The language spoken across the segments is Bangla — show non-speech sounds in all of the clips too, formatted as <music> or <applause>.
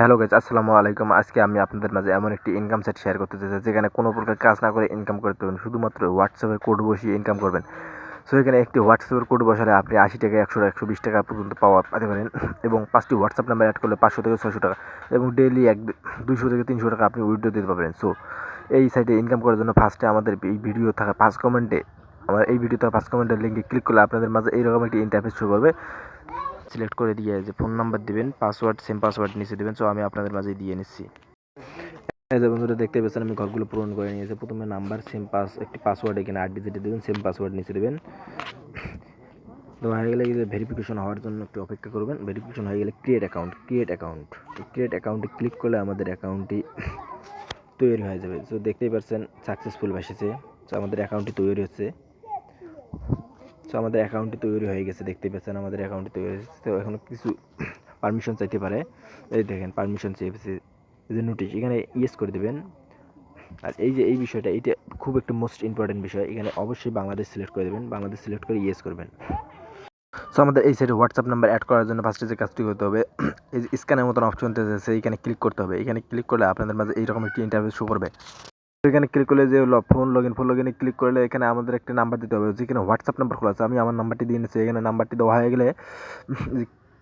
হ্যালো গাইজ আসসালামু আলাইকুম। আজকে আমি আপনাদের মাঝে এমন একটি ইনকাম সেট শেয়ার করতে চাই যেখানে কোনো প্রকার কাজ না করে ইনকাম করতে পারবেন শুধুমাত্র হোয়াটসঅ্যাপের কোড বসিয়ে ইনকাম করবেন। সো এখানে একটি হোয়াটসঅ্যাপের কোড বসালে আপনি আশি টাকা, একশো একশো বিশ টাকা পর্যন্ত পাওয়া পেতে পারেন এবং পাঁচটি হোয়াটসঅ্যাপ নাম্বার অ্যাড করলে পাঁচশো থেকে ছয়শো টাকা এবং ডেইলি এক দুশো থেকে তিনশো টাকা আপনি উইড্রো দিতে পারবেন। সো এই সাইটে ইনকাম করার জন্য ফার্স্টে আমাদের এই ভিডিও থাকা ফার্স্ট কমেন্টে আমার এই ভিডিওতে ফার্স্ট কমেন্টের লিঙ্কে ক্লিক করলে আপনাদের মাঝে এইরকম একটি ইন্টারফেস শো করবে। সিলেক্ট করে দিয়ে যে ফোন নাম্বার দিবেন পাসওয়ার্ড সেম পাসওয়ার্ড নিচে দেবেন সো আমি আপনাদের মাঝে দিয়ে নিচ্ছি। বন্ধুরা দেখতে পেয়েছেন আমি ঘরগুলো পূরণ করে নিয়েছি। প্রথমে নাম্বার সেম পাস একটি পাসওয়ার্ড এখানে আট ডিজিটে দেবেন সেম পাসওয়ার্ড নিচে দেবেন। দেওয়া হয়ে গেলে যে ভেরিফিকেশন হওয়ার জন্য একটু অপেক্ষা করবেন। ভেরিফিকেশন হয়ে গেলে create account create account create অ্যাকাউন্টে ক্লিক করলে আমাদের অ্যাকাউন্টটি তৈরি হয়ে যাবে। তো দেখতেই পাচ্ছেন সাকসেসফুল এসেছে তো আমাদের অ্যাকাউন্টটি তৈরি হচ্ছে। তো আমাদের অ্যাকাউন্টটি তৈরি হয়ে গেছে, দেখতে পাচ্ছেন আমাদের অ্যাকাউন্টটি তৈরি হয়েছে তো এখন কিছু <coughs> পারমিশন চাইতে পারে। এই দেখেন পারমিশন চেয়েছে এই যে নোটিশ এখানে ইয়েস করে দেবেন। আর এই যে, এই বিষয়টা এটা খুব একটা মোস্ট ইম্পর্টেন্ট বিষয়। এখানে অবশ্যই বাংলাদেশ সিলেক্ট করে দেবেন, বাংলাদেশ সিলেক্ট করে ইয়েস করবেন। সো আমাদের এই সাইডে হোয়াটসঅ্যাপ নাম্বার অ্যাড করার জন্য ফার্স্টে যে কাজটি করতে হবে, এই যে স্ক্যানের মতন অপশন আছে এইখানে ক্লিক করতে হবে। এখানে ক্লিক করলে আপনাদের মাঝে এইরকম একটি ইন্টারভিউ শো করবে। এখানে ক্লিক করলে যে phone log in phone log ইনে ক্লিক করলে এখানে আমাদের একটা নাম্বার দিতে হবে। যেখানে হোয়াটসঅ্যাপ নাম্বার খোলা আছে, আমি আমার নাম্বারটি দিয়ে নিচ্ছি। এখানে নাম্বারটি দেওয়া হয়ে গেলে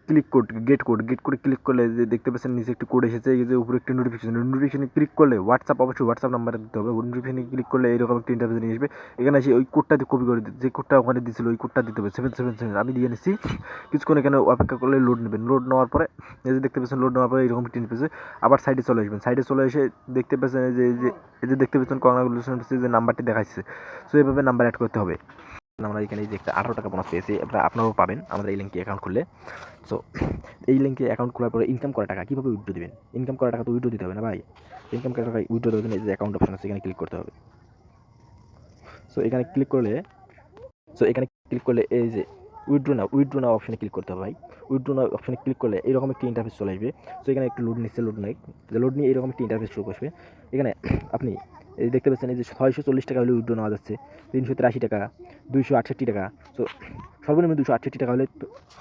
click code get code get কোডে ক্লিক করলে যে দেখতে পাচ্ছেন নিচে একটি কোড এসেছে, এই যে উপরে একটি নোটিফিকেশন নোটিফিকেশনে ক্লিক করলে হোয়াটসঅ্যাপ অবশ্যই হোয়াটসঅ্যাপ নাম্বারে দিতে হবে। নোটিফিকেশনে ক্লিক করলে এইরকম একটি ইন্টারভিউ নিয়ে আসবে। এখানে এসে ওই কোডটা কপি করে দিতে যে কোডটা ওখানে দিয়েছিল, ওই কোডটা দিতে হবে। সেভেন সেভেন সেভেন আমি দিয়ে নিচ্ছি কিছুক্ষণ এখানে অপেক্ষা করলে লোড নেবেন। লোড নেওয়ার পরে, এই যে দেখতে পাচ্ছেন লোড নেওয়ার পরে এরকম একটি পেয়েছে আবার সাইডে চলে আসবেন। সাইডে চলে এসে দেখতে পাচ্ছেন এই যে এই যে এই যে দেখতে পাচ্ছেন কংগ্রাচুলেশন যে নাম্বারটি দেখাচ্ছে সো এইভাবে নাম্বার অ্যাড করতে হবে। আমরা এখানে এই যে একটা আঠারো টাকা বোনাস পেয়েছি, আপনারা আপনারাও পাবেন আমাদের এই লিঙ্কে অ্যাকাউন্ট খুললে। সো <coughs> এই লিঙ্কে অ্যাকাউন্ট খোলার পরে ইনকাম করা টাকা কীভাবে উইড্রো দেবেন? ইনকাম করা টাকা তো উইড্রো দিতে হবে না ভাই। ইনকাম করা টাকা উইড্রো দেওয়ার জন্য এই যে অ্যাকাউন্ট অপশন আছে, এখানে ক্লিক করতে হবে। সো এখানে ক্লিক করলে সো এখানে ক্লিক করলে এই যে উইড্রো না উইড্রো না অপশানে ক্লিক করতে হবে ভাই। উইড্রো না অপশনে ক্লিক করলে এরকম একটি ইন্টারফেস চলে আসবে। সো এখানে একটু লোড নিচ্ছে লোড নেই। লোড নিয়ে এরকম একটি ইন্টারফেস শুরু করবে। এখানে <coughs> আপনি এই দেখতে পাচ্ছেন, এই যে ছয়শো চল্লিশ টাকা হলে উইড্রো নেওয়া যাচ্ছে, তিনশো তিরাশি টাকা, দুইশো আটষট্টি টাকা। তো সর্বনিম্ন দুশো আটষট্টি টাকা হলে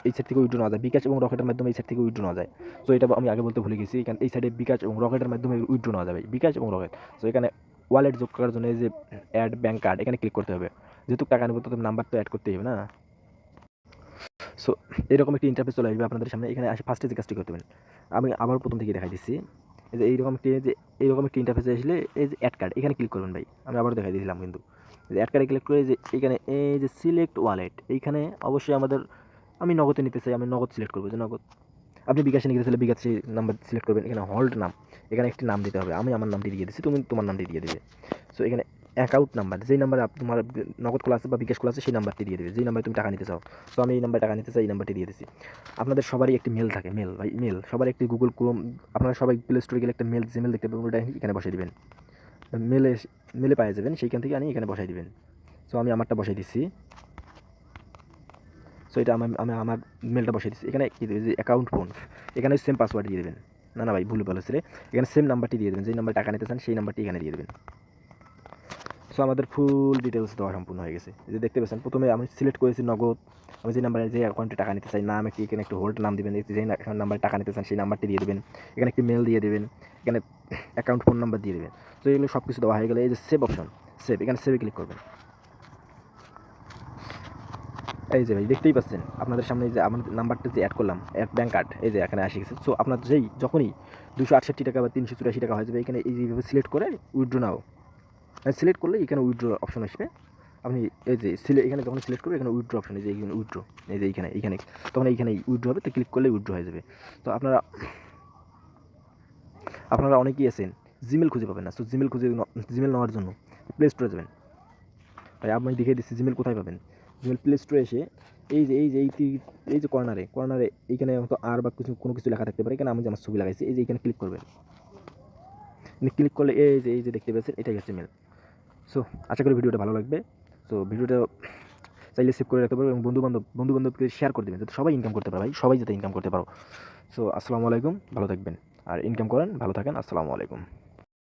এই সাইড থেকে উইড্রো নেওয়া যায়, বিকাশ এবং রকেটের মাধ্যমে এই সাইড থেকে উইড্রো নেওয়া যায়। তো এটা আমি আগে বলতে ভুলে গেছি এখানে এই সাইডে বিকাশ এবং রকেটের মাধ্যমে উইড্রো নেওয়া যাবে, বিকাশ এবং রকেট। তো এখানে ওয়ালেট যোগ করার জন্য এই যে অ্যাড ব্যাঙ্ক কার্ড, এখানে ক্লিক করতে হবে। যেহেতু টাকা নেব, তো নাম্বার তো অ্যাড করতেই হবে না। সো এরকম একটি ইন্টারফেস চলে আসবে আপনাদের সামনে, এখানে আসে ফার্স্টে যে কাজটি করতে পারেন। আমি আবার প্রথম থেকে দেখাই দিচ্ছি। এই যে এইরকম একটি যে এইরকম একটি ইন্টারফেসে আসলে এই যে অ্যাড কার্ড এখানে ক্লিক করবেন ভাই। আমি আবার দেখাই দিয়েছিলাম কিন্তু। অ্যাড কার্ডে ক্লিক করে যে এখানে এই যে সিলেক্ট ওয়ালেট এইখানে অবশ্যই আমাদের, আমি নগদে নিতে চাই, আমি নগদ সিলেক্ট করব, যে নগদ। আপনি বিকাশে নিতে চাইলে বিকাশে নাম্বার সিলেক্ট করবেন, এখানে হল্ড নাম, এখানে একটি নাম দিতে হবে। আমি আমার নামটি দিয়ে দিচ্ছি তুমি তোমার নামটি দিয়ে দেবে। সো এখানে অ্যাকাউন্ট নাম্বার যেই নাম্বারে তোমার নগদ খোলা আছে বা বিকাশ খোলা আছে, সেই নাম্বারটি দিয়ে দেবে। যেই নাম্বারে তুমি টাকা নিতে চাও। তো আমি এই নাম্বারে টাকা নিতে চাই, এই নাম্বারটি দিয়ে দিচ্ছি আপনাদের সবারই একটি মেল থাকে মেল ভাই মেল সবার একটি গুগল ক্রোম আপনারা সবাই প্লে স্টোরে গেলে একটা মেল জিমেল দেখতে পাবেন, ওটা এখানে বসাই দিবেন। মেলে মেলে পাওয়া যাবেন, সেইখান থেকে আনি এখানে বসাই দিবেন। সো আমি আমারটা বসাই দিচ্ছি সো এটা আমি আমি আমার মেলটা বসাই দিচ্ছি এখানে কী দেবে? যে অ্যাকাউন্ট ফোন এখানে সেম পাসওয়ার্ড দিয়ে দেবেন। না না ভাই, ভুল বলেছে এখানে সেম নাম্বারটি দিয়ে দেবেন। যেই নাম্বার টাকা নিতে চান, সেই নাম্বারটি এখানে দিয়ে দেবেন। সো আমাদের ফুল ডিটেলস দেওয়া সম্পূর্ণ হয়ে গেছে। যে দেখতে পাচ্ছেন, প্রথমে আমি সিলেক্ট করেছি নগদ। আমি যে নাম্বারে যে অ্যাকাউন্টে টাকা নিতে চাই, নাম একটি, এখানে একটু হোল্ড নাম দেবেন। যে নাম্বারে টাকা নিতে চান, সেই নাম্বারটি দিয়ে দেবেন। এখানে একটি মেল দিয়ে দেবেন। এখানে অ্যাকাউন্ট ফোন নাম্বার দিয়ে দেবেন। তো এগুলো সব কিছু দেওয়া হয়ে গেলে এই যে সেভ অপশন সেভ এখানে সেভে ক্লিক করবেন। এই যে ভাই, দেখতেই পাচ্ছেন, আপনাদের সামনে যে আমার নাম্বারটা যে অ্যাড করলাম অ্যাড ব্যাঙ্ক কার্ড এই যে এখানে আসে গেছে। সো আপনার যেই, যখনই দুশো টাকা বা তিনশো চুরাশি টাকা হয়ে যাবে, এখানে এইভাবে সিলেক্ট করে উইড্রো নাও। সিলেক্ট করলে এখানে উইড্রো অপশন আসবে। আপনি এই যে সিলে এখানে যখন সিলেক্ট করবে, এখানে উইড্রো অপশন এই যে এইখানে উইড্রো এই যে এইখানে এইখানে তখন এইখানে উইড্রো হবে, তো ক্লিক করলে উইড্রো হয়ে যাবে। তো আপনারা আপনারা অনেকেই আছেন জিমেল খুঁজে পাবেন না। সো জিমেল খুঁজে জিমেল নেওয়ার জন্য প্লে স্টোরে যাবেন। ভাই আপনি দেখিয়ে দিচ্ছি জিমেল কোথায় পাবেন? জিমেল প্লে স্টোরে এসে, এই যে এই যে, এই এই যে কর্নারে কর্নারে এইখানে হয়তো আর বা কিছু, কোনো কিছু লেখা থাকতে পারে এখানে আমি যে আমার ছবি লাগাইছি, এই যে এখানে ক্লিক করবেন। ক্লিক করলে এই যে এই যে দেখতে পাচ্ছেন, এটাই হচ্ছে মেল সো আশা করি ভিডিওটা ভালো লাগবে। সো ভিডিওটা চাইলে সেভ করে রাখতে পারো এবং বন্ধু বান্ধব বন্ধু বান্ধবকে শেয়ার করে দেবেন, যাতে সবাই ইনকাম করতে পারে ভাই, সবাই যাতে ইনকাম করতে পারো। সো আসসালামু আলাইকুম, ভালো থাকবেন। আর ইনকাম করেন, ভালো থাকেন, আসসালামু আলাইকুম।